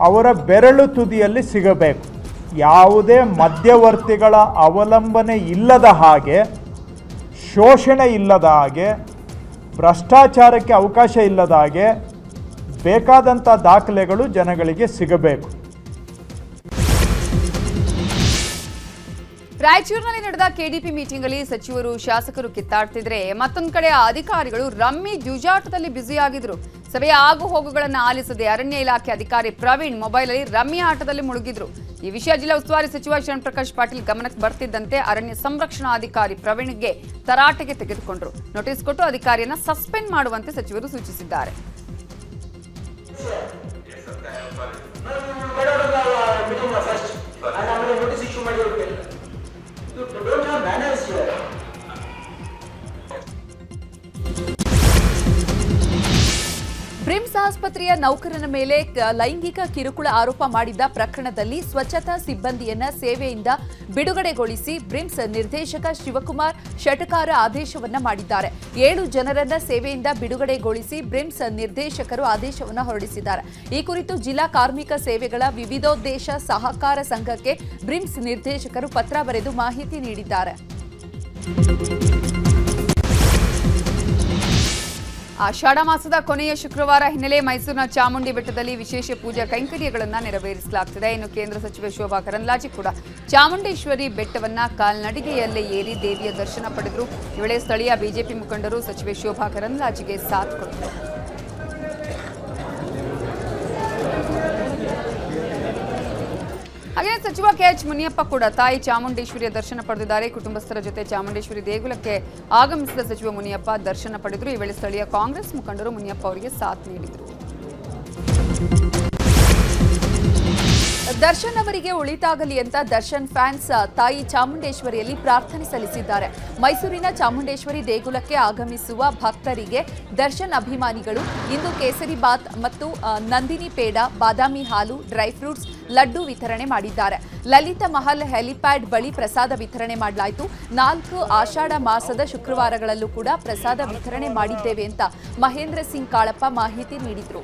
ಅವರ ಬೆರಳು ತುದಿಯಲ್ಲಿ ಸಿಗಬೇಕು. ಯಾವುದೇ ಮಧ್ಯವರ್ತಿಗಳ ಅವಲಂಬನೆ ಇಲ್ಲದ ಹಾಗೆ, ಶೋಷಣೆ ಇಲ್ಲದ ಹಾಗೆ, ಭ್ರಷ್ಟಾಚಾರಕ್ಕೆ ಅವಕಾಶ ಇಲ್ಲದ ಹಾಗೆ ಬೇಕಾದಂಥ ದಾಖಲೆಗಳು ಜನಗಳಿಗೆ ಸಿಗಬೇಕು. ರಾಯಚೂರಿನಲ್ಲಿ ನಡೆದ ಕೆಡಿಪಿ ಮೀಟಿಂಗ್ ಅಲ್ಲಿ ಸಚಿವರು ಶಾಸಕರು ಕಿತ್ತಾಡ್ತಿದ್ರೆ ಮತ್ತೊಂದು ಕಡೆ ಅಧಿಕಾರಿಗಳು ರಮ್ಮಿ ಜುಜಾಟದಲ್ಲಿ ಬ್ಯುಸಿಯಾಗಿದ್ರು ಸಭೆಯ ಆಗು ಹೋಗುಗಳನ್ನು ಆಲಿಸದೆ ಅರಣ್ಯ ಇಲಾಖೆ ಅಧಿಕಾರಿ ಪ್ರವೀಣ್ ಮೊಬೈಲ್ ಅಲ್ಲಿ ರಮ್ಮಿ ಆಟದಲ್ಲಿ ಮುಳುಗಿದ್ರು ಈ ವಿಷಯ ಜಿಲ್ಲಾ ಉಸ್ತುವಾರಿ ಸಚಿವ ಶರಣ್ ಪ್ರಕಾಶ್ ಪಾಟೀಲ್ ಗಮನಕ್ಕೆ ಬರ್ತಿದ್ದಂತೆ ಅರಣ್ಯ ಸಂರಕ್ಷಣಾಧಿಕಾರಿ ಪ್ರವೀಣ್ಗೆ ತರಾಟೆಗೆ ತೆಗೆದುಕೊಂಡ್ರು ನೋಟಿಸ್ ಕೊಟ್ಟು ಅಧಿಕಾರಿಯನ್ನ ಸಸ್ಪೆಂಡ್ ಮಾಡುವಂತೆ ಸಚಿವರು ಸೂಚಿಸಿದ್ದಾರೆ ಆಸ್ಪತ್ರೆಯ ನೌಕರನ ಮೇಲೆ ಲೈಂಗಿಕ ಕಿರುಕುಳ ಆರೋಪ ಮಾಡಿದ್ದ ಪ್ರಕರಣದಲ್ಲಿ ಸ್ವಚ್ಛತಾ ಸಿಬ್ಬಂದಿಯನ್ನ ಸೇವೆಯಿಂದ ಬಿಡುಗಡೆಗೊಳಿಸಿ ಬ್ರಿಮ್ಸ್ ನಿರ್ದೇಶಕ ಶಿವಕುಮಾರ್ ಷಟಕಾರ ಆದೇಶವನ್ನ ಮಾಡಿದ್ದಾರೆ. ಏಳು ಜನರನ್ನ ಸೇವೆಯಿಂದ ಬಿಡುಗಡೆಗೊಳಿಸಿ ಬ್ರಿಮ್ಸ್ ನಿರ್ದೇಶಕರು ಆದೇಶವನ್ನ ಹೊರಡಿಸಿದ್ದಾರೆ. ಈ ಕುರಿತು ಜಿಲ್ಲಾ ಕಾರ್ಮಿಕ ಸೇವೆಗಳ ವಿವಿಧೋದ್ದೇಶ ಸಹಕಾರ ಸಂಘಕ್ಕೆ ಬ್ರಿಮ್ಸ್ ನಿರ್ದೇಶಕರು ಪತ್ರ ಬರೆದು ಮಾಹಿತಿ ನೀಡಿದ್ದಾರೆ. ಆಷಾಢ ಮಾಸದ ಕೊನೆಯ ಶುಕ್ರವಾರ ಹಿನ್ನೆಲೆ ಮೈಸೂರಿನ ಚಾಮುಂಡಿ ಬೆಟ್ಟದಲ್ಲಿ ವಿಶೇಷ ಪೂಜಾ ಕೈಂಕರ್ಯಗಳನ್ನು ನೆರವೇರಿಸಲಾಗ್ತಿದೆ. ಇನ್ನು ಕೇಂದ್ರ ಸಚಿವೆ ಶೋಭಾ ಕರಂದ್ಲಾಜೆ ಕೂಡ ಚಾಮುಂಡೇಶ್ವರಿ ಬೆಟ್ಟವನ್ನ ಕಾಲ್ನಡಿಗೆಯಲ್ಲೇ ಏರಿ ದೇವಿಯ ದರ್ಶನ ಪಡೆದರು. ಈ ಸ್ಥಳೀಯ ಬಿಜೆಪಿ ಮುಖಂಡರು ಸಚಿವೆ ಶೋಭಾ ಕರಂದ್ಲಾಜೆಗೆ ಸಾಥ್ ಕೊಟ್ಟರು. ಹಾಗೆ ಸಚಿವ ಕೆಎಚ್ ಮುನಿಯಪ್ಪ ಕೂಡ ತಾಯಿ ಚಾಮುಂಡೇಶ್ವರಿಯ ದರ್ಶನ ಪಡೆದಿದ್ದಾರೆ. ಕುಟುಂಬಸ್ಥರ ಜೊತೆ ಚಾಮುಂಡೇಶ್ವರಿ ದೇಗುಲಕ್ಕೆ ಆಗಮಿಸಿದ ಸಚಿವ ಮುನಿಯಪ್ಪ ದರ್ಶನ ಪಡೆದರು. ಈ ವೇಳೆ ಸ್ಥಳೀಯ ಕಾಂಗ್ರೆಸ್ ಮುಖಂಡರು ಮುನಿಯಪ್ಪ ಅವರಿಗೆ ಸಾಥ್ ನೀಡಿದರು. ದರ್ಶನ್ ಅವರಿಗೆ ಉಳಿತಾಗಲಿ ಅಂತ ದರ್ಶನ್ ಫ್ಯಾನ್ಸ್ ತಾಯಿ ಚಾಮುಂಡೇಶ್ವರಿಯಲ್ಲಿ ಪ್ರಾರ್ಥನೆ ಸಲ್ಲಿಸಿದ್ದಾರೆ. ಮೈಸೂರಿನ ಚಾಮುಂಡೇಶ್ವರಿ ದೇಗುಲಕ್ಕೆ ಆಗಮಿಸುವ ಭಕ್ತರಿಗೆ ದರ್ಶನ್ ಅಭಿಮಾನಿಗಳು ಇಂದು ಕೇಸರಿ ಬಾತ್ ಮತ್ತು ನಂದಿನಿ ಪೇಡ, ಬಾದಾಮಿ ಹಾಲು, ಡ್ರೈ ಫ್ರೂಟ್ಸ್, ಲಡ್ಡು ವಿತರಣೆ ಮಾಡಿದ್ದಾರೆ. ಲಲಿತ ಮಹಲ್ ಹೆಲಿಪ್ಯಾಡ್ ಬಳಿ ಪ್ರಸಾದ ವಿತರಣೆ ಮಾಡಲಾಯಿತು. ನಾಲ್ಕು ಆಷಾಢ ಮಾಸದ ಶುಕ್ರವಾರಗಳಲ್ಲೂ ಕೂಡ ಪ್ರಸಾದ ವಿತರಣೆ ಮಾಡಿದ್ದೇವೆ ಅಂತ ಮಹೇಂದ್ರ ಸಿಂಗ್ ಕಾಳಪ್ಪ ಮಾಹಿತಿ ನೀಡಿದರು.